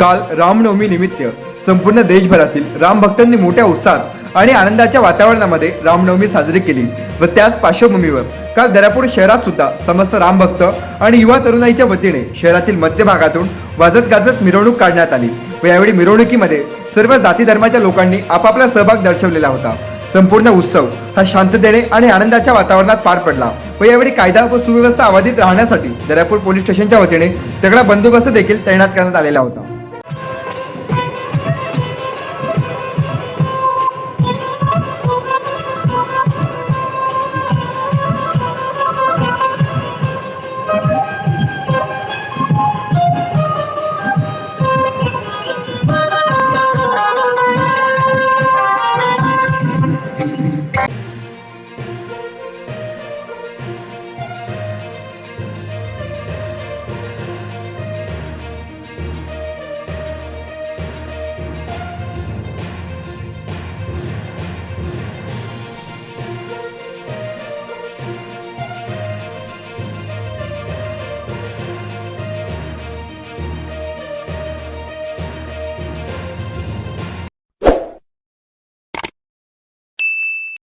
काल रामनवमी निमित्त संपूर्ण देशभरातील रामभक्तांनी मोठ्या उत्साहात आणि आनंदाच्या वातावरणामध्ये रामनवमी साजरी केली व त्याच पार्श्वभूमीवर काल दर्यापूर शहरात सुद्धा समस्त रामभक्त आणि युवा तरुणाईच्या वतीने शहरातील मध्यभागातून वाजत गाजत मिरवणूक काढण्यात आली व यावेळी मिरवणुकीमध्ये सर्व जाती धर्माच्या लोकांनी आपापला सहभाग दर्शवलेला होता. संपूर्ण उत्सव हा शांततेने आणि आनंदाच्या वातावरणात पार पडला व यावेळी कायदा व सुव्यवस्था अबाधित राहण्यासाठी दर्यापूर पोलीस स्टेशनच्या वतीने तगडा बंदोबस्त देखील तैनात करण्यात आलेला होता.